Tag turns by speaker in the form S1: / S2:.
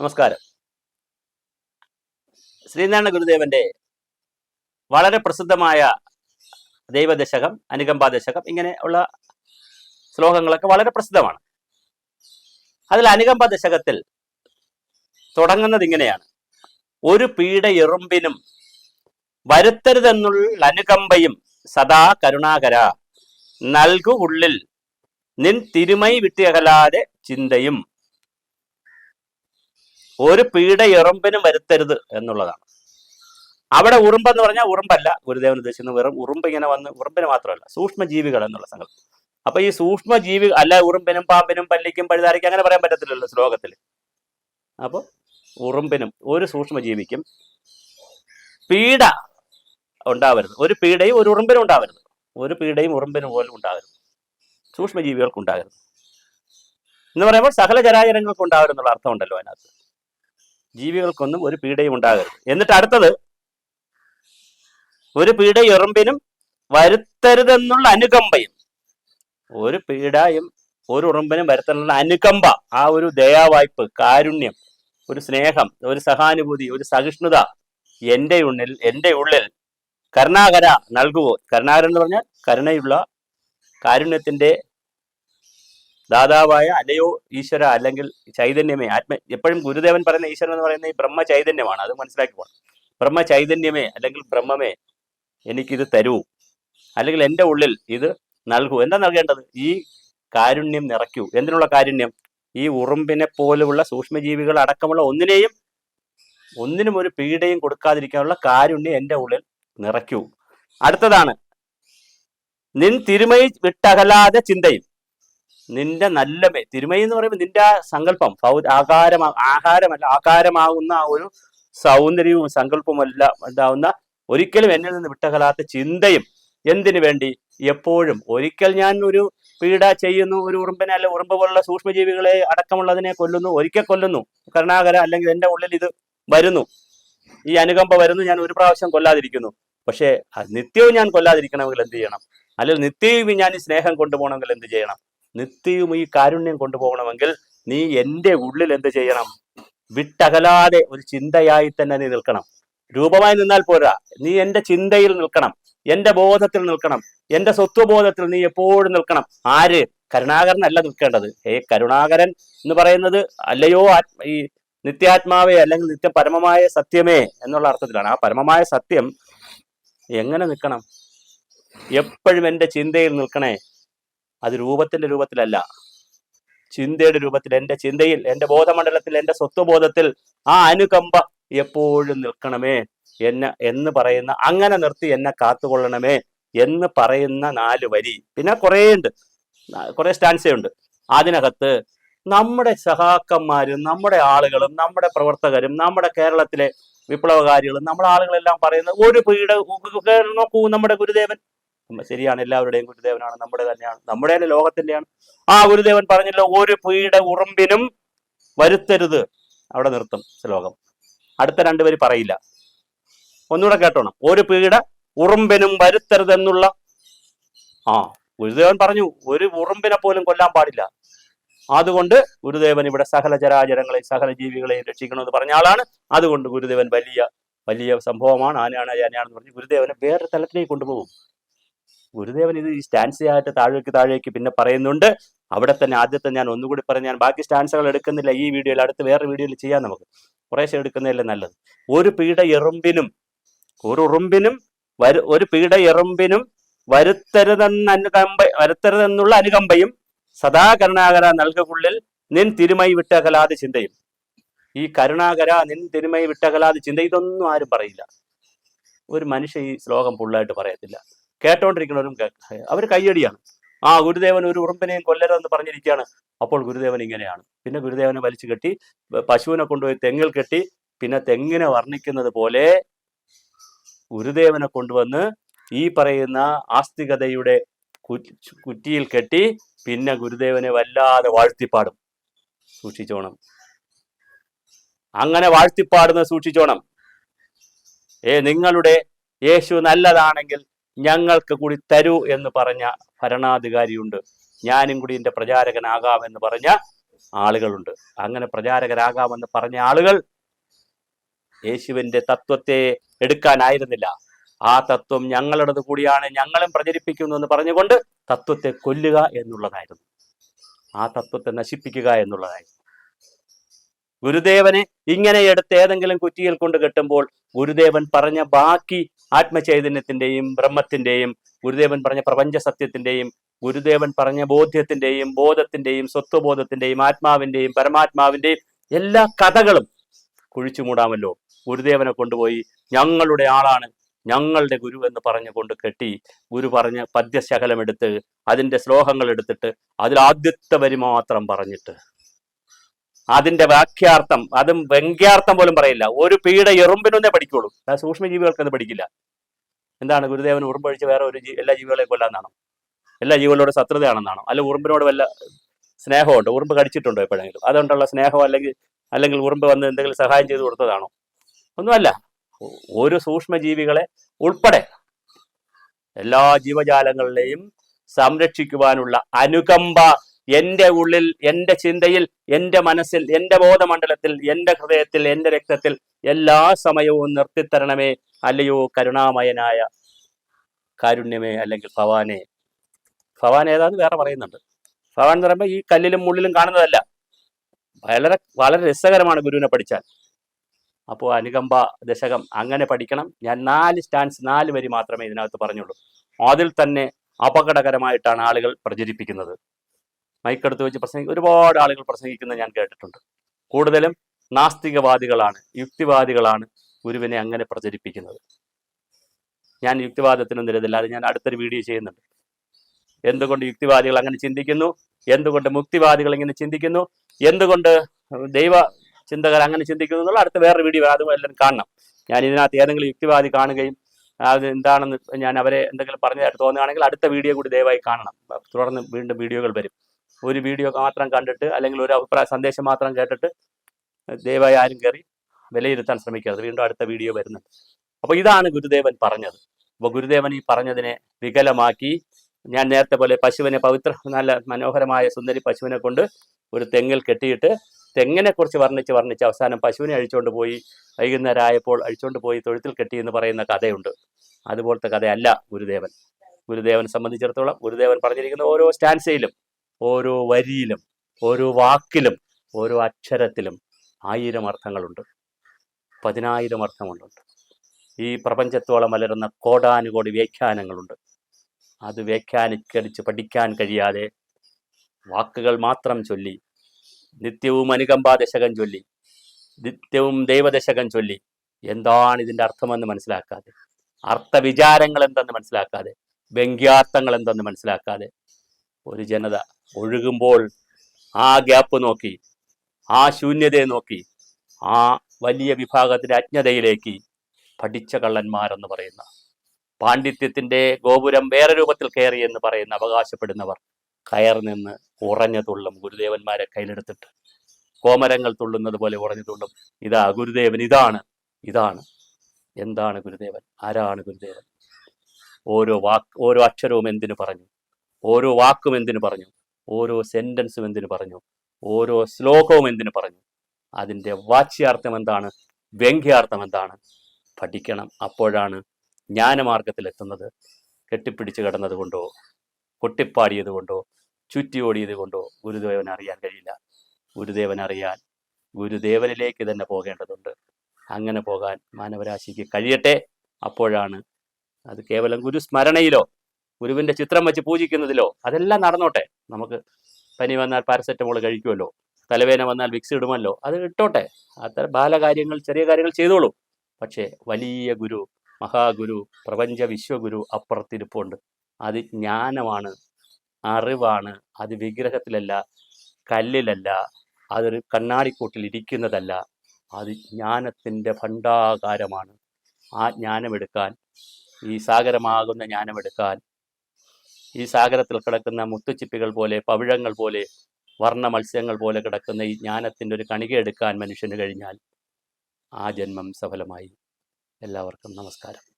S1: നമസ്കാരം. ശ്രീനാരായണ ഗുരുദേവന്റെ വളരെ പ്രസിദ്ധമായ ദൈവദശകം അനുകമ്പാ ദശകം ഇങ്ങനെ ഉള്ള ശ്ലോകങ്ങളൊക്കെ വളരെ പ്രസിദ്ധമാണ്. അതിൽ അനുകമ്പ ദശകത്തിൽ തുടങ്ങുന്നത് ഇങ്ങനെയാണ്. ഒരു പീഡ എറുമ്പിനും വരുത്തരുതെന്നുള്ള അനുകമ്പയും സദാ കരുണാകര നൽകു ഉള്ളിൽ നിൻ തിരുമൈ വിട്ടിയകലാതെ ചിന്തയും ഒരു പീഡ എറുമ്പിനും വരുത്തരുത് എന്നുള്ളതാണ്. അവിടെ ഉറുമ്പെന്ന് പറഞ്ഞാൽ ഉറുമ്പല്ല ഗുരുദേവൻ ഉദ്ദേശിക്കുന്ന വെറും ഉറുമ്പ് ഇങ്ങനെ വന്ന് ഉറുമ്പിന് മാത്രമല്ല സൂക്ഷ്മജീവികൾ എന്നുള്ള സംഗതി. അപ്പൊ ഈ സൂക്ഷ്മജീവി അല്ല ഉറുമ്പിനും പാമ്പിനും പല്ലിക്കും പഴുതാരിക്കും അങ്ങനെ പറയാൻ പറ്റത്തില്ലല്ലോ ശ്ലോകത്തിൽ അപ്പോൾ ഉറുമ്പിനും ഒരു സൂക്ഷ്മജീവിക്കും പീഡ ഉണ്ടാവരുത്. ഒരു പീഡയും ഒരു ഉറുമ്പിനും ഉണ്ടാവരുത്. ഒരു പീഡയും ഉറുമ്പിനും പോലും ഉണ്ടാകരുത് സൂക്ഷ്മജീവികൾക്ക് ഉണ്ടാകരുത് എന്ന് പറയുമ്പോൾ സകല ചരാചരങ്ങൾക്ക് ഉണ്ടാവരുന്നുള്ള അർത്ഥമുണ്ടല്ലോ അതിനകത്ത്. ജീവികൾക്കൊന്നും ഒരു പീഡയും ഉണ്ടാകരുത്. എന്നിട്ട് അടുത്തത് ഒരു പീഡ എറുമ്പിനും വരുത്തരുതെന്നുള്ള അനുകമ്പയും ഒരു പീഡയും ഒരു ഉറുമ്പിനും വരുത്തരുന്നുള്ള അനുകമ്പ ആ ഒരു ദയാവായ്പ് കാരുണ്യം ഒരു സ്നേഹം ഒരു സഹാനുഭൂതി ഒരു സഹിഷ്ണുത എന്റെ ഉള്ളിൽ എന്റെ ഉള്ളിൽ കരുണാകര നൽകുവോ? കരുണാകരൻ എന്ന് പറഞ്ഞാൽ കരുണയുള്ള കാരുണ്യത്തിന്റെ ദാതാവായ അല്ലയോ ഈശ്വര അല്ലെങ്കിൽ ചൈതന്യമേ ആത്മ എപ്പോഴും ഗുരുദേവൻ പറയുന്ന ഈശ്വരൻ എന്ന് പറയുന്ന ഈ ബ്രഹ്മ ചൈതന്യമാണ്. അത് മനസ്സിലാക്കി പോകണം ബ്രഹ്മ ചൈതന്യമേ അല്ലെങ്കിൽ ബ്രഹ്മമേ എനിക്കിത് തരൂ. അല്ലെങ്കിൽ എന്റെ ഉള്ളിൽ ഇത് നൽകൂ. എന്താ നൽകേണ്ടത്? ഈ കാരുണ്യം നിറയ്ക്കൂ. എന്തിനുള്ള കാരുണ്യം? ഈ ഉറുമ്പിനെ പോലെയുള്ള സൂക്ഷ്മജീവികൾ അടക്കമുള്ള ഒന്നിനെയും ഒന്നിനും ഒരു പീഡയും കൊടുക്കാതിരിക്കാനുള്ള കാരുണ്യം എന്റെ ഉള്ളിൽ നിറയ്ക്കൂ. അടുത്തതാണ് നിൻ തിരുമൈ വിട്ടകലാതെ ചിന്തയും. നിന്റെ നല്ലമേ തിരുമൈ എന്ന് പറയുമ്പോൾ നിന്റെ ആ സങ്കല്പം ആകാരമാ ആഹാരമല്ല ആകാരമാകുന്ന ആ ഒരു സൗന്ദര്യവും സങ്കല്പവുമല്ല ഉണ്ടാവുന്ന ഒരിക്കലും എന്നിൽ നിന്ന് വിട്ടകലാത്ത ചിന്തയും എന്തിനു വേണ്ടി? എപ്പോഴും. ഒരിക്കൽ ഞാൻ ഒരു പീഡ ചെയ്യുന്നു ഒരു ഉറുമ്പിനെ അല്ല ഉറുമ്പ് പോലുള്ള സൂക്ഷ്മജീവികളെ അടക്കമുള്ളതിനെ കൊല്ലുന്നു ഒരിക്കൽ കൊല്ലുന്നു. കരുണാകര അല്ലെങ്കിൽ എന്റെ ഉള്ളിൽ ഇത് വരുന്നു. ഈ അനുകമ്പ വരുന്നു ഞാൻ ഒരു പ്രാവശ്യം കൊല്ലാതിരിക്കുന്നു. പക്ഷേ നിത്യവും ഞാൻ കൊല്ലാതിരിക്കണമെങ്കിൽ എന്ത് ചെയ്യണം? അല്ലെങ്കിൽ നിത്യവും ഞാൻ ഈ സ്നേഹം കൊണ്ടുപോകണമെങ്കിൽ എന്ത് ചെയ്യണം? നിത്യവും ഈ കാരുണ്യം കൊണ്ടുപോകണമെങ്കിൽ നീ എന്റെ ഉള്ളിൽ എന്ത് ചെയ്യണം? വിട്ടകലാതെ ഒരു ചിന്തയായി തന്നെ നീ നിൽക്കണം. രൂപമായി നിന്നാൽ പോരാ. നീ എന്റെ ചിന്തയിൽ നിൽക്കണം. എന്റെ ബോധത്തിൽ നിൽക്കണം. എന്റെ സ്വത്വബോധത്തിൽ നീ എപ്പോഴും നിൽക്കണം. ആര്? കരുണാകരൻ അല്ല നിൽക്കേണ്ടത്. ഏ കരുണാകരൻ എന്ന് പറയുന്നത് അല്ലയോ ഈ നിത്യാത്മാവേ അല്ലെങ്കിൽ നിത്യ പരമമായ സത്യമേ എന്നുള്ള അർത്ഥത്തിലാണ്. ആ പരമമായ സത്യം എങ്ങനെ നിൽക്കണം? എപ്പോഴും എന്റെ ചിന്തയിൽ നിൽക്കണേ. അത് രൂപത്തിന്റെ രൂപത്തിലല്ല ചിന്തയുടെ രൂപത്തിൽ എന്റെ ചിന്തയിൽ എന്റെ ബോധമണ്ഡലത്തിൽ എന്റെ സ്വത്വബോധത്തിൽ ആ അനുകമ്പ എപ്പോഴും നിൽക്കണമേ എന്നെ എന്ന് പറയുന്ന അങ്ങനെ നിർത്തി എന്നെ കാത്തുകൊള്ളണമേ എന്ന് പറയുന്ന നാല് വരി പിന്നെ കുറേ ഉണ്ട് കുറെ സ്റ്റാൻസയുണ്ട് അതിനകത്ത് നമ്മുടെ സഹാക്കന്മാരും നമ്മുടെ ആളുകളും നമ്മുടെ പ്രവർത്തകരും നമ്മുടെ കേരളത്തിലെ വിപ്ലവകാരികളും നമ്മുടെ ആളുകളെല്ലാം പറയുന്നത് ഒരു പീഡ നോക്കൂ നമ്മുടെ ഗുരുദേവൻ ശരിയാണ് എല്ലാവരുടെയും ഗുരുദേവനാണ് നമ്മുടെ തന്നെയാണ് നമ്മുടെ തന്നെ ലോകത്തിന്റെയാണ്. ആ ഗുരുദേവൻ പറഞ്ഞല്ലോ ഒരു പീഡ ഉറുമ്പിനും വരുത്തരുത്. അവിടെ നിർത്തും ശ്ലോകം. അടുത്ത രണ്ടുപേര് പറയില്ല. ഒന്നുകൂടെ കേട്ടോണം. ഒരു പീഡ ഉറുമ്പിനും വരുത്തരുതെന്നുള്ള ആ ഗുരുദേവൻ പറഞ്ഞു ഒരു ഉറുമ്പിനെ പോലും കൊല്ലാൻ പാടില്ല. അതുകൊണ്ട് ഗുരുദേവൻ ഇവിടെ സകല ചരാചരങ്ങളെയും സകല ജീവികളെയും രക്ഷിക്കണമെന്ന് പറഞ്ഞ ആളാണ്. അതുകൊണ്ട് ഗുരുദേവൻ വലിയ വലിയ സംഭവമാണ് ആനയാണ് ആനയാണെന്ന് പറഞ്ഞ് ഗുരുദേവനെ വേറെ തലത്തിലേക്ക് കൊണ്ടുപോകും. ഗുരുദേവൻ ഇത് ഈ സ്റ്റാൻസ് ആയിട്ട് താഴേക്ക് താഴേക്ക് പിന്നെ പറയുന്നുണ്ട്. അവിടെ തന്നെ ആദ്യത്തെ ഞാൻ ഒന്നുകൂടി പറഞ്ഞു ഞാൻ ബാക്കി സ്റ്റാൻസുകൾ എടുക്കുന്നില്ല. ഈ വീഡിയോയിൽ അടുത്ത് വേറെ വീഡിയോയിൽ ചെയ്യാം നമുക്ക്. കുറേശ്ശെ എടുക്കുന്നതല്ലേ നല്ലത്. ഒരു പീഡ എറുമ്പിനും ഒരു ഉറുമ്പിനും വരു ഒരു പീഡ എറുമ്പിനും വരുത്തരുതെന്ന അനുകമ്പ വരുത്തരുതെന്നുള്ള അനുകമ്പയും സദാ കരുണാകര നൽകുള്ളിൽ നിൻ തിരുമൈ വിട്ടകലാതെ ചിന്തയും. ഈ കരുണാകര നിൻ തിരുമൈ വിട്ടകലാതെ ചിന്ത ഇതൊന്നും ആരും പറയില്ല. ഒരു മനുഷ്യ ഈ ശ്ലോകം ഫുള്ളായിട്ട് പറയത്തില്ല. കേട്ടോണ്ടിരിക്കുന്നവരും അവർ കയ്യടിയാണ്. ആ ഗുരുദേവൻ ഒരു ഉറുമ്പിനെയും കൊല്ലരുതെന്ന് പറഞ്ഞിരിക്കുകയാണ്. അപ്പോൾ ഗുരുദേവൻ ഇങ്ങനെയാണ്. പിന്നെ ഗുരുദേവനെ വലിച്ചു കെട്ടി പശുവിനെ കൊണ്ടുപോയി തെങ്ങിൽ കെട്ടി പിന്നെ തെങ്ങിനെ വർണിക്കുന്നത് പോലെ ഗുരുദേവനെ കൊണ്ടുവന്ന് ഈ പറയുന്ന ആസ്തികതയുടെ കുറ്റിയിൽ കെട്ടി പിന്നെ ഗുരുദേവനെ വല്ലാതെ വാഴ്ത്തിപ്പാടും. സൂക്ഷിച്ചോണം. അങ്ങനെ വാഴ്ത്തിപ്പാടുന്ന സൂക്ഷിച്ചോണം. ഏ നിങ്ങളുടെ യേശു നല്ലതാണെങ്കിൽ ഞങ്ങൾക്ക് കൂടി തരൂ എന്ന് പറഞ്ഞ ഭരണാധികാരിയുണ്ട്. ഞാനും കൂടി എന്റെ പ്രചാരകനാകാം എന്ന് പറഞ്ഞ ആളുകളുണ്ട്. അങ്ങനെ പ്രചാരകരാകാമെന്ന് പറഞ്ഞ ആളുകൾ യേശുവിന്റെ തത്വത്തെ എടുക്കാനായിരുന്നില്ല. ആ തത്വം ഞങ്ങളുടേത് കൂടിയാണ് ഞങ്ങളും പ്രചരിപ്പിക്കുന്നു എന്ന് പറഞ്ഞുകൊണ്ട് തത്വത്തെ കൊല്ലുക എന്നുള്ളതായിരുന്നു. ആ തത്വത്തെ നശിപ്പിക്കുക എന്നുള്ളതായിരുന്നു. ഗുരുദേവനെ ഇങ്ങനെ എടുത്ത് ഏതെങ്കിലും കുറ്റിയിൽ കൊണ്ട് കെട്ടുമ്പോൾ ഗുരുദേവൻ പറഞ്ഞ ബാക്കി ആത്മചൈതന്യത്തിന്റെയും ബ്രഹ്മത്തിന്റെയും ഗുരുദേവൻ പറഞ്ഞ പ്രപഞ്ച സത്യത്തിന്റെയും ഗുരുദേവൻ പറഞ്ഞ ബോധ്യത്തിന്റെയും ബോധത്തിന്റെയും സ്വത്വബോധത്തിന്റെയും ആത്മാവിന്റെയും പരമാത്മാവിന്റെയും എല്ലാ കഥകളും കുഴിച്ചു മൂടാമല്ലോ. ഗുരുദേവനെ കൊണ്ടുപോയി ഞങ്ങളുടെ ആളാണ് ഞങ്ങളുടെ ഗുരു എന്ന് പറഞ്ഞു കൊണ്ട് കെട്ടി ഗുരു പറഞ്ഞ പദ്യശകലം എടുത്ത് അതിന്റെ ശ്ലോകങ്ങൾ എടുത്തിട്ട് അതിൽ ആദ്യത്തെ വരി മാത്രം പറഞ്ഞിട്ട് അതിന്റെ വാക്യാർത്ഥം അതും വ്യംഗ്യാർത്ഥം പോലും പറയില്ല. ഒരു പീഡ എറുമ്പിനൊന്നേ പഠിക്കുള്ളൂ. ആ സൂക്ഷ്മജീവികൾക്കൊന്നും പഠിക്കില്ല. എന്താണ് ഗുരുദേവൻ ഉറുമ്പഴിച്ച് വേറെ ഒരു എല്ലാ ജീവികളെ കൊല്ലാന്നാണോ? എല്ലാ ജീവികളോട് ശത്രുതയാണെന്നാണോ? അല്ല ഉറുമ്പിനോട് വല്ല സ്നേഹമുണ്ട്? ഉറുമ്പ് കടിച്ചിട്ടുണ്ടോ എപ്പോഴെങ്കിലും? അതുകൊണ്ടുള്ള സ്നേഹം അല്ലെങ്കിൽ അല്ലെങ്കിൽ ഉറുമ്പ് വന്ന് എന്തെങ്കിലും സഹായം ചെയ്തു കൊടുത്തതാണോ? ഒന്നുമല്ല. ഒരു സൂക്ഷ്മജീവികളെ ഉൾപ്പെടെ എല്ലാ ജീവജാലങ്ങളിലെയും സംരക്ഷിക്കുവാനുള്ള അനുകമ്പ എന്റെ ഉള്ളിൽ എന്റെ ചിന്തയിൽ എന്റെ മനസ്സിൽ എന്റെ ബോധമണ്ഡലത്തിൽ എന്റെ ഹൃദയത്തിൽ എന്റെ രക്തത്തിൽ എല്ലാ സമയവും നിർത്തിത്തരണമേ. അല്ലയോ കരുണാമയനായ കാരുണ്യമേ അല്ലെങ്കിൽ ഭവാനെ. ഭവാൻ ഏതാന്ന് വേറെ പറയുന്നുണ്ട്. ഭവാൻ എന്ന് പറയുമ്പോൾ ഈ കല്ലിലും മുള്ളിലും കാണുന്നതല്ല. വളരെ വളരെ രസകരമാണ് ഗുരുവിനെ പഠിച്ചാൽ. അപ്പോൾ അനുകമ്പ ദശകം അങ്ങനെ പഠിക്കണം. ഞാൻ നാല് സ്റ്റാൻസ് നാല് വരി മാത്രമേ ഇതിനകത്ത് പറഞ്ഞുള്ളൂ. അതിൽ തന്നെ അപകടകരമായിട്ടാണ് ആളുകൾ പ്രചരിപ്പിക്കുന്നത്. മൈക്കെടുത്ത് വെച്ച് പ്രസംഗി ഒരുപാട് ആളുകൾ പ്രസംഗിക്കുന്നത് ഞാൻ കേട്ടിട്ടുണ്ട്. കൂടുതലും നാസ്തികവാദികളാണ് യുക്തിവാദികളാണ് ഗുരുവിനെ അങ്ങനെ പ്രചരിപ്പിക്കുന്നത്. ഞാൻ യുക്തിവാദത്തിനും നിരതില്ലാതെ ഞാൻ അടുത്തൊരു വീഡിയോ ചെയ്യുന്നുണ്ട്. എന്തുകൊണ്ട് യുക്തിവാദികൾ അങ്ങനെ ചിന്തിക്കുന്നു? എന്തുകൊണ്ട് മുക്തിവാദികൾ ഇങ്ങനെ ചിന്തിക്കുന്നു? എന്തുകൊണ്ട് ദൈവ ചിന്തകർ അങ്ങനെ ചിന്തിക്കുന്നു എന്നുള്ള അടുത്ത വേറെ വീഡിയോ അതും എല്ലാം കാണണം. ഞാൻ ഇതിനകത്ത് ഏതെങ്കിലും യുക്തിവാദി കാണുകയും അത് എന്താണെന്ന് ഞാൻ അവരെ എന്തെങ്കിലും പറഞ്ഞതായിട്ട് തോന്നുകയാണെങ്കിൽ അടുത്ത വീഡിയോ കൂടി ദയവായി കാണണം. തുടർന്ന് വീണ്ടും വീഡിയോകൾ വരും. ഒരു വീഡിയോ മാത്രം കണ്ടിട്ട് അല്ലെങ്കിൽ ഒരു അഭിപ്രായ സന്ദേശം മാത്രം കേട്ടിട്ട് ദയവായി ആരും കയറി വിലയിരുത്താൻ ശ്രമിക്കരുത്. വീണ്ടും അടുത്ത വീഡിയോ വരുന്നുണ്ട്. അപ്പോൾ ഇതാണ് ഗുരുദേവൻ പറഞ്ഞത്. അപ്പോൾ ഗുരുദേവൻ ഈ പറഞ്ഞതിനെ വികലമാക്കി ഞാൻ നേരത്തെ പോലെ പശുവിനെ പവിത്ര നല്ല മനോഹരമായ സുന്ദരി പശുവിനെ കൊണ്ട് ഒരു തെങ്ങിൽ കെട്ടിയിട്ട് തെങ്ങിനെ കുറിച്ച് വർണിച്ച് വർണിച്ച് അവസാനം പശുവിനെ അഴിച്ചുകൊണ്ട് പോയി വൈകുന്നേരം ആയപ്പോൾ അഴിച്ചുകൊണ്ട് പോയി തൊഴുത്തിൽ കെട്ടി എന്ന് പറയുന്ന കഥയുണ്ട്. അതുപോലത്തെ കഥയല്ല ഗുരുദേവൻ. ഗുരുദേവനെ സംബന്ധിച്ചിടത്തോളം ഗുരുദേവൻ പറഞ്ഞിരിക്കുന്ന ഓരോ സ്റ്റാൻസയിലും ഓരോ വരിയിലും ഓരോ വാക്കിലും ഓരോ അക്ഷരത്തിലും ആയിരം അർത്ഥങ്ങളുണ്ട്. പതിനായിരം അർത്ഥങ്ങളുണ്ട്. ഈ പ്രപഞ്ചത്തോളം മലരുന്ന കോടാനുകോടി വ്യാഖ്യാനങ്ങളുണ്ട്. അത് വ്യാഖ്യാനിക്കടിച്ച് പഠിക്കാൻ കഴിയാതെ വാക്കുകൾ മാത്രം ചൊല്ലി നിത്യവും അനുകമ്പാദശകം ചൊല്ലി നിത്യവും ദൈവദശകം ചൊല്ലി എന്താണ് ഇതിന്റെ അർത്ഥമെന്ന് മനസ്സിലാക്കാതെ അർത്ഥവിചാരങ്ങൾ എന്തെന്ന് മനസ്സിലാക്കാതെ വ്യംഗ്യാർത്ഥങ്ങൾ എന്തെന്ന് മനസ്സിലാക്കാതെ ഒരു ജനത ഒഴുകുമ്പോൾ ആ ഗ്യാപ്പ് നോക്കി ആ ശൂന്യതയെ നോക്കി ആ വലിയ വിഭാഗത്തിന്റെ അജ്ഞതയിലേക്ക് പഠിച്ച കള്ളന്മാരെന്ന് പറയുന്ന പാണ്ഡിത്യത്തിന്റെ ഗോപുരം വേറെ രൂപത്തിൽ കയറി എന്ന് പറയുന്ന അവകാശപ്പെടുന്നവർ കയർ നിന്ന് ഉറഞ്ഞു തുള്ളും ഗുരുദേവന്മാരെ കയ്യിലെടുത്തിട്ട് കോമരങ്ങൾ തുള്ളുന്നത് പോലെ ഉറഞ്ഞു തുള്ളും. ഇതാ ഗുരുദേവൻ ഇതാണ് ഇതാണ്. എന്താണ് ഗുരുദേവൻ? ആരാണ് ഗുരുദേവൻ? ഓരോ വാക്ക് ഓരോ അക്ഷരവും എന്തിനു പറഞ്ഞു? ഓരോ വാക്കും എന്തിനു പറഞ്ഞു? ഓരോ സെന്റൻസും എന്തിനു പറഞ്ഞു? ഓരോ ശ്ലോകവും എന്തിനു പറഞ്ഞു? അതിന്റെ വാച്യാർത്ഥം എന്താണ്? വ്യംഗ്യാർത്ഥം എന്താണ്? പഠിക്കണം. അപ്പോഴാണ് ജ്ഞാനമാർഗത്തിലെത്തുന്നത് കെട്ടിപ്പിടിച്ച് കിടന്നത് കൊണ്ടോ കൊട്ടിപ്പാടിയത് കൊണ്ടോ ചുറ്റി ഓടിയത് കൊണ്ടോ ഗുരുദേവൻ അറിയാൻ കഴിയില്ല. ഗുരുദേവൻ അറിയാൻ ഗുരുദേവനിലേക്ക് തന്നെ പോകേണ്ടതുണ്ട്. അങ്ങനെ പോകാൻ മാനവരാശിക്ക് കഴിയട്ടെ. അപ്പോഴാണ് അത് കേവലം ഗുരുസ്മരണയിലോ ഗുരുവിന്റെ ചിത്രം വെച്ച് പൂജിക്കുന്നതിലോ അതെല്ലാം നടന്നോട്ടെ. നമുക്ക് പനി വന്നാൽ പാരസെറ്റമോൾ കഴിക്കുമല്ലോ തലവേദന വന്നാൽ വിക്സ് ഇടുമല്ലോ അത് ഇട്ടോട്ടെ. അത്ര ബാലകാര്യങ്ങൾ ചെറിയ കാര്യങ്ങൾ ചെയ്തോളൂ. പക്ഷേ വലിയ ഗുരു മഹാഗുരു പ്രപഞ്ച വിശ്വഗുരു അപ്പുറത്തിരിപ്പുണ്ട്. അത് ജ്ഞാനമാണ് അറിവാണ് അത് വിഗ്രഹത്തിലല്ല കല്ലിലല്ല അതൊരു കണ്ണാടിക്കൂട്ടിൽ ഇരിക്കുന്നതല്ല അത് ജ്ഞാനത്തിന്റെ ഭണ്ഡാകാരമാണ്. ആ ജ്ഞാനമെടുക്കാൻ ഈ സാഗരമാകുന്ന ജ്ഞാനമെടുക്കാൻ ഈ സാഗരത്തിൽ കിടക്കുന്ന മുത്തുച്ചിപ്പികൾ പോലെ പവിഴങ്ങൾ പോലെ വർണ മത്സ്യങ്ങൾ പോലെ കിടക്കുന്ന ഈ ജ്ഞാനത്തിന്റെ ഒരു കണിക എടുക്കാൻ മനുഷ്യന് കഴിഞ്ഞാൽ ആ ജന്മം സഫലമായി. എല്ലാവർക്കും നമസ്കാരം.